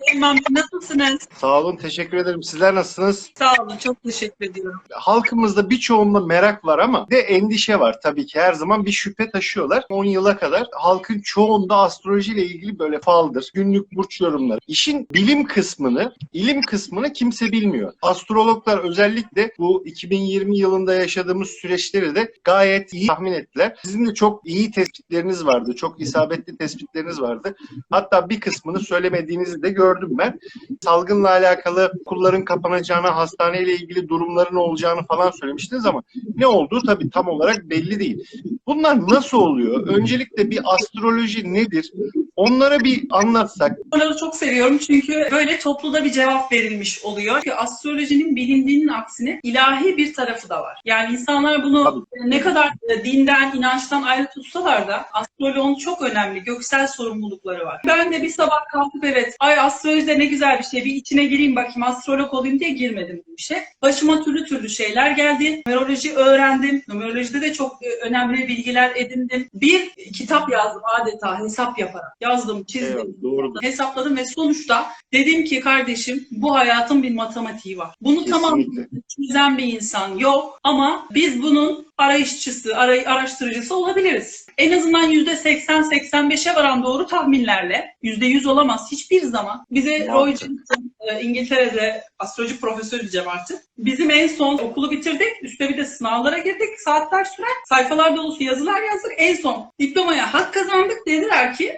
Bey nasılsınız? Sağ olun, teşekkür ederim. Sizler nasılsınız? Sağ olun, çok teşekkür ediyorum. Halkımızda birçoğunda merak var ama bir de endişe var tabii ki. Her zaman bir şüphe taşıyorlar. 10 yıla kadar halkın çoğunda astrolojiyle ilgili böyle faldır, günlük burç yorumları. İşin bilim kısmını, ilim kısmını kimse bilmiyor. Astrologlar özellikle bu 2020 yılında yaşadığımız süreçleri de gayet iyi tahmin ettiler. Sizin de çok iyi tespitleriniz vardı. Çok isabetli tespitleriniz vardı. Hatta bir kısmını söylemediğinizi de gördüm ben. Salgınla alakalı okulların kapanacağını, hastaneyle ilgili durumların olacağını falan söylemiştiniz ama ne olduğu tabii tam olarak belli değil. Bunlar nasıl oluyor? Öncelikle bir astroloji nedir? Onlara bir anlatsak. Bunları çok seviyorum çünkü böyle topluda bir cevap verilmiş oluyor. Çünkü astrolojinin bilindiğinin aksine ilahi bir tarafı da var. Yani insanlar bunu ne kadar e, dinden, inançtan ayrı tutsalar da astroloğun çok önemli göksel sorumlulukları var. Ben de bir sabah kalkıp evet ay astroloji de ne güzel bir şey bir içine gireyim bakayım astrolog olayım diye girmedim bu işe. Başıma türlü türlü şeyler geldi. Numeroloji öğrendim. Numerolojide de çok e, önemli bilgiler edindim. Bir kitap yazdım adeta hesap yaparak. Yazdım, çizdim. Evet, doğrudur. Hesapladım ve sonuçta dedim ki kardeşim bu hayatın bir matematiği var. Bunu tamam çözen bir insan yok ama biz bunun arayışçısı, aray- araştırıcısı olabiliriz. En azından %80-85'e varan doğru tahminlerle %100 olamaz hiçbir zaman. Bize. Roy Johnson e, İngiltere'de astroloji profesörü diyeceğim artık. Bizim en son okulu bitirdik. Üste bir de sınavlara girdik. Saatler süren. Sayfalar dolusu yazılar yazdık. En son diplomaya hak kazandık. Dediler ki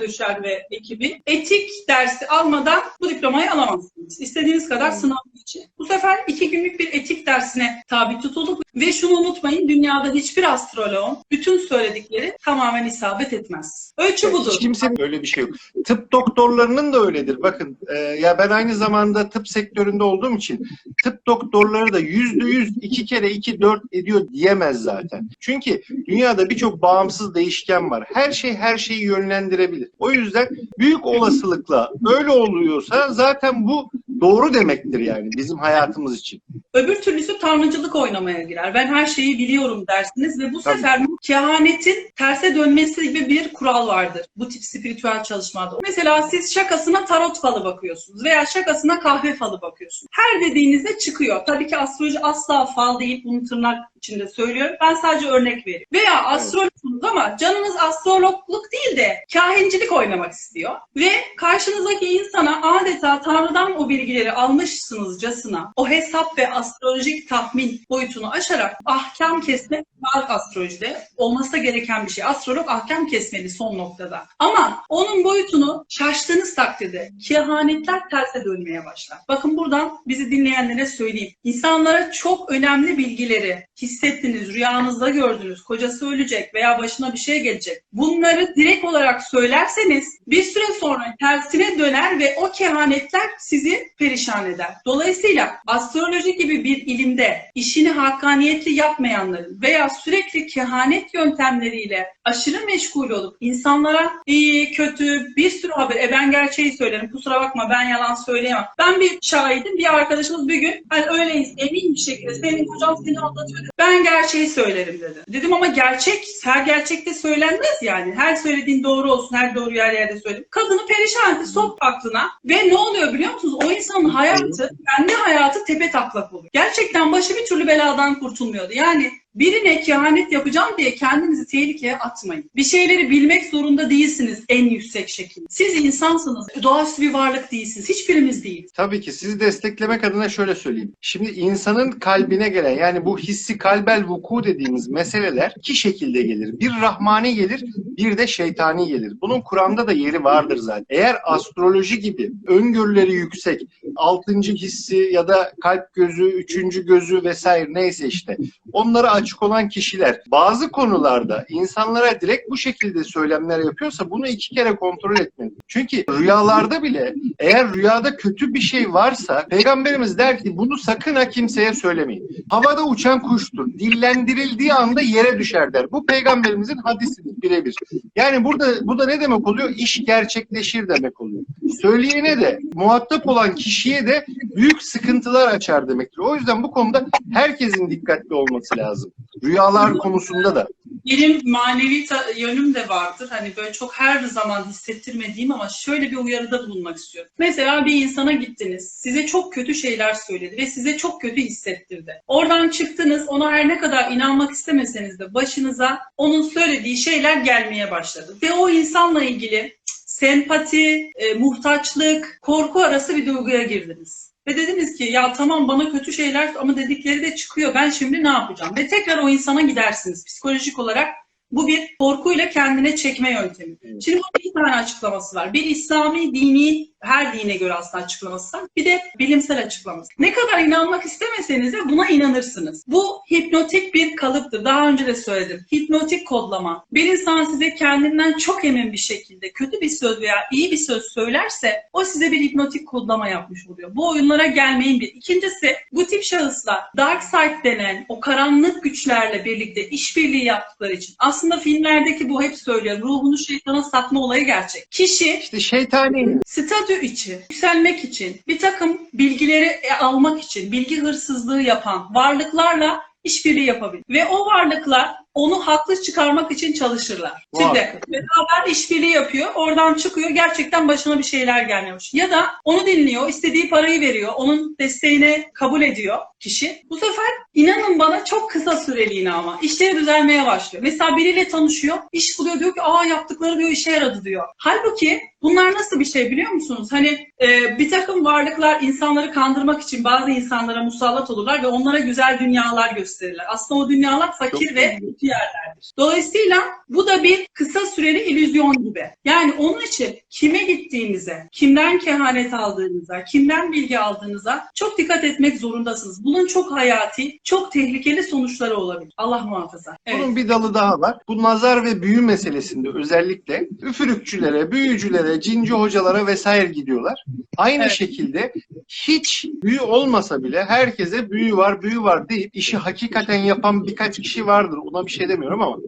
Döşer ve ekibi etik dersi almadan bu diplomayı alamazsınız. İstediğiniz kadar sınav için. Bu sefer iki günlük bir etik dersine tabi tutulduk. Ve şunu unutmayın dünyada hiçbir astroloğun bütün söyledikleri tamamen isabet etmez. Ölçü budur. Hiç kimsenin öyle bir şey yok. Tıp doktorlarının da öyledir. Bakın e, ya ben aynı zamanda tıp sektöründe olduğum için tıp doktorları da yüzde yüz iki kere iki dört ediyor diyemez zaten. Çünkü dünyada birçok bağımsız değişken var. Her şey her şeyi yönlendirebilir. O yüzden büyük olasılıkla öyle oluyorsa zaten bu doğru demektir yani bizim hayatımız için. Öbür türlüsü tanrıcılık oynamaya girer. Ben her şeyi biliyorum dersiniz ve bu Tabii. sefer kehanetin terse dönmesi gibi bir kural vardır bu tip spiritüel çalışmada. Mesela siz şakasına tarot falı bakıyorsunuz veya şakasına kahve falı bakıyorsunuz. Her dediğinizde çıkıyor. Tabii ki astroloji asla fal değil. Bunu tırnak içinde söylüyorum. Ben sadece örnek veriyorum. Veya astrologsunuz ama canınız astrologluk değil de kahincilik oynamak istiyor. Ve karşınızdaki insana adeta Tanrı'dan o bilgileri almışsınızcasına o hesap ve astrolojik tahmin boyutunu aşarak ahkam kesmek var astrolojide. Olması gereken bir şey. Astrolog ahkam kesmeli son noktada. Ama onun boyutunu şaştığınız takdirde kehanetler terse dönmeye başlar. Bakın buradan bizi dinleyenlere söyleyeyim. İnsanlara çok önemli bilgileri hissettiniz, rüyanızda gördünüz, kocası ölecek veya başına bir şey gelecek. Bunları direkt olarak söylerseniz bir süre sonra tersine döner ve o kehanetler sizi perişan eder. Dolayısıyla astroloji gibi bir ilimde işini hakkaniyetli yapmayanların veya sürekli kehanet yöntemleriyle aşırı meşgul olup insanlara iyi, kötü bir sürü haber. E ben gerçeği söylerim. Kusura bakma ben yalan söyleyemem. Ben bir şahidim. Bir arkadaşımız bir gün hani öyle emin bir şekilde senin kocan seni aldatıyor dedi. Ben gerçeği söylerim dedi. Dedim ama gerçek her gerçekte söylenmez yani. Her söylediğin doğru olsun. Her doğru yer yerde söyledim. Kadını perişan etti. Sok aklına. Ve ne oluyor biliyor musunuz? O insanın hayatı, kendi hayatı tepe taklak oluyor. Gerçekten başı bir türlü beladan kurtulmuyordu. Yani birine kehanet yapacağım diye kendinizi tehlikeye atmayın. Bir şeyleri bilmek zorunda değilsiniz en yüksek şekilde. Siz insansınız. Doğaüstü bir varlık değilsiniz. Hiçbirimiz değiliz. Tabii ki sizi desteklemek adına şöyle söyleyeyim. Şimdi insanın kalbine gelen yani bu hissi kalbel vuku dediğimiz meseleler iki şekilde gelir. Bir rahmani gelir, bir de şeytani gelir. Bunun Kur'an'da da yeri vardır zaten. Eğer astroloji gibi öngörüleri yüksek, altıncı hissi ya da kalp gözü, üçüncü gözü vesaire neyse işte onlara açık olan kişiler bazı konularda insanlara direkt bu şekilde söylemler yapıyorsa bunu iki kere kontrol etmeli. Çünkü rüyalarda bile eğer rüyada kötü bir şey varsa peygamberimiz der ki bunu sakın ha kimseye söylemeyin. Havada uçan kuştur. Dillendirildiği anda yere düşer der. Bu peygamberimizin hadisidir birebir. Yani burada bu da ne demek oluyor? İş gerçekleşir demek oluyor. Söyleyene de muhatap olan kişiye de büyük sıkıntılar açar demektir. O yüzden bu konuda herkesin dikkatli olması lazım. Rüyalar konusunda da. benim manevi yönüm de vardır. Hani böyle çok her zaman hissettirmediğim ama şöyle bir uyarıda bulunmak istiyorum. Mesela bir insana gittiniz. Size çok kötü şeyler söyledi ve size çok kötü hissettirdi. Oradan çıktınız. Ona her ne kadar inanmak istemeseniz de başınıza onun söylediği şeyler gelmeye başladı. Ve o insanla ilgili sempati, e, muhtaçlık, korku arası bir duyguya girdiniz. Ve dediniz ki ya tamam bana kötü şeyler ama dedikleri de çıkıyor. Ben şimdi ne yapacağım? Ve tekrar o insana gidersiniz. Psikolojik olarak bu bir korkuyla kendine çekme yöntemi. Evet. Şimdi bunun iki tane açıklaması var. Bir İslami dini her dine göre aslında açıklaması var. Bir de bilimsel açıklaması. Ne kadar inanmak istemeseniz de buna inanırsınız. Bu hipnotik bir kalıptır. Daha önce de söyledim. Hipnotik kodlama. Bir insan size kendinden çok emin bir şekilde kötü bir söz veya iyi bir söz söylerse o size bir hipnotik kodlama yapmış oluyor. Bu oyunlara gelmeyin bir. İkincisi bu tip şahıslar dark side denen o karanlık güçlerle birlikte işbirliği yaptıkları için aslında filmlerdeki bu hep söylüyorum ruhunu şeytana satma olayı gerçek. Kişi İşte şeytani. statü için, yükselmek için, bir takım bilgileri e, almak için, bilgi hırsızlığı yapan varlıklarla işbirliği yapabilir. Ve o varlıklar onu haklı çıkarmak için çalışırlar. Şimdi Muhakkak. beraber işbirliği yapıyor, oradan çıkıyor, gerçekten başına bir şeyler gelmemiş. Ya da onu dinliyor, istediği parayı veriyor, onun desteğini kabul ediyor kişi. Bu sefer inanın bana çok kısa süreliğine ama işleri düzelmeye başlıyor. Mesela biriyle tanışıyor, iş buluyor diyor ki aa yaptıkları diyor işe yaradı diyor. Halbuki bunlar nasıl bir şey biliyor musunuz? Hani e, bir takım varlıklar insanları kandırmak için bazı insanlara musallat olurlar ve onlara güzel dünyalar gösterirler. Aslında o dünyalar fakir Çok ve kötü yerlerdir. Dolayısıyla bu da bir kısa süreli illüzyon gibi. Yani onun için kime gittiğinize, kimden kehanet aldığınıza, kimden bilgi aldığınıza çok dikkat etmek zorundasınız. Bunun çok hayati, çok tehlikeli sonuçları olabilir. Allah muhafaza. Evet. Bunun bir dalı daha var. Bu nazar ve büyü meselesinde özellikle üfürükçülere, büyücülere, cinci hocalara vesaire gidiyorlar. Aynı Evet. şekilde hiç büyü olmasa bile herkese büyü var, büyü var deyip işi hakikaten yapan birkaç kişi vardır. Ona bir şey demiyorum ama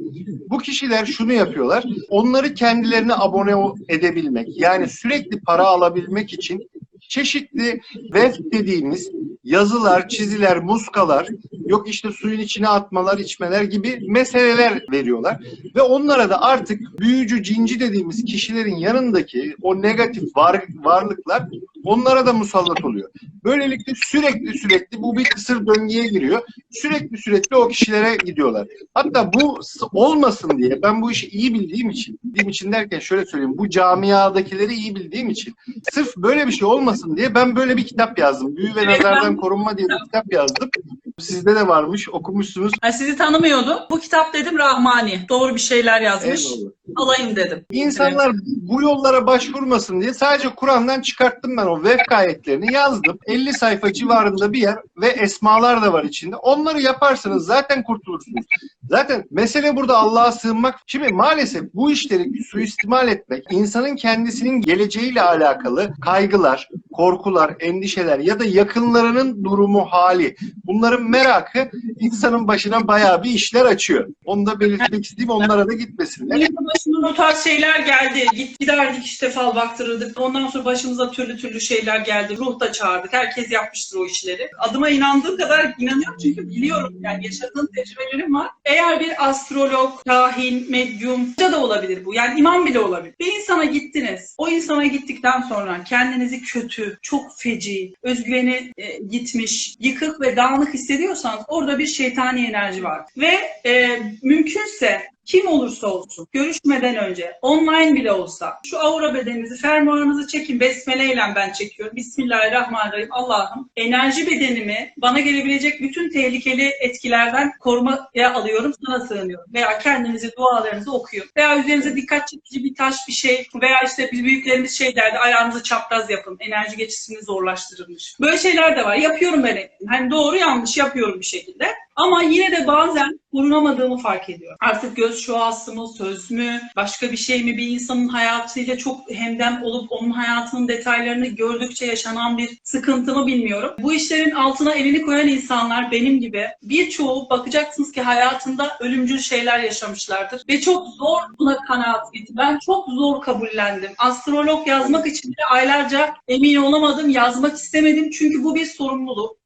bu kişiler şunu yapıyorlar. Onları kendilerine abone edebilmek, yani sürekli para alabilmek için çeşitli web dediğimiz yazılar, çiziler, muskalar, yok işte suyun içine atmalar, içmeler gibi meseleler veriyorlar. Ve onlara da artık büyücü, cinci dediğimiz kişilerin yanındaki o negatif var, varlıklar onlara da musallat oluyor. Böylelikle sürekli sürekli bu bir kısır döngüye giriyor. Sürekli sürekli o kişilere gidiyorlar. Hatta bu olmasın diye ben bu işi iyi bildiğim için, bildiğim için derken şöyle söyleyeyim. Bu camiadakileri iyi bildiğim için sırf böyle bir şey olmasın diye ben böyle bir kitap yazdım. Büyü ve nazardan korunma diye bir kitap yazdım. Sizde de varmış, okumuşsunuz. Ha, sizi tanımıyordum. Bu kitap dedim Rahmani. Doğru bir şeyler yazmış. Eyvallah. Alayım dedim. İnsanlar bu yollara başvurmasın diye sadece Kur'an'dan çıkarttım ben o web ayetlerini yazdım. 50 sayfa civarında bir yer ve esmalar da var içinde. Onları yaparsanız zaten kurtulursunuz. Zaten mesele burada Allah'a sığınmak. Şimdi maalesef bu işleri suistimal etmek, insanın kendisinin geleceğiyle alakalı kaygılar, korkular, endişeler ya da yakınlarının durumu, hali. Bunların merakı insanın başına bayağı bir işler açıyor. Onu da belirtmek isteyeyim onlara da gitmesinler. Başıma bu tarz şeyler geldi. Git giderdik işte fal baktırırdık. Ondan sonra başımıza türlü türlü şeyler geldi. Ruh da çağırdık. Herkes yapmıştır o işleri. Adıma inandığım kadar inanıyorum çünkü biliyorum. Yani yaşadığım tecrübelerim var. Eğer bir astrolog, kahin, medyum da olabilir bu. Yani imam bile olabilir. Bir insana gittiniz. O insana gittikten sonra kendinizi kötü, çok feci, özgüveni e, gitmiş, yıkık ve dağınık hissediyorsanız orada bir şeytani enerji var. Ve e, mümkünse kim olursa olsun görüşmeden önce online bile olsa şu aura bedeninizi fermuarınızı çekin besmeleyle ben çekiyorum. Bismillahirrahmanirrahim. Allah'ım enerji bedenimi bana gelebilecek bütün tehlikeli etkilerden korumaya alıyorum. Sana sığınıyorum. Veya kendinizi dualarınızı okuyun. Veya üzerinize dikkat çekici bir taş bir şey veya işte biz büyüklerimiz şey derdi ayağınızı çapraz yapın. Enerji geçişini zorlaştırılmış. Böyle şeyler de var. Yapıyorum ben. Hani doğru yanlış yapıyorum bir şekilde. Ama yine de bazen korunamadığımı fark ediyorum. Artık göz şuası mı, söz mü, başka bir şey mi bir insanın hayatıyla çok hemdem olup onun hayatının detaylarını gördükçe yaşanan bir sıkıntı mı bilmiyorum. Bu işlerin altına elini koyan insanlar benim gibi birçoğu bakacaksınız ki hayatında ölümcül şeyler yaşamışlardır. Ve çok zor buna kanaat getirdim. Ben çok zor kabullendim. Astrolog yazmak için bile aylarca emin olamadım, yazmak istemedim çünkü bu bir sorumluluk.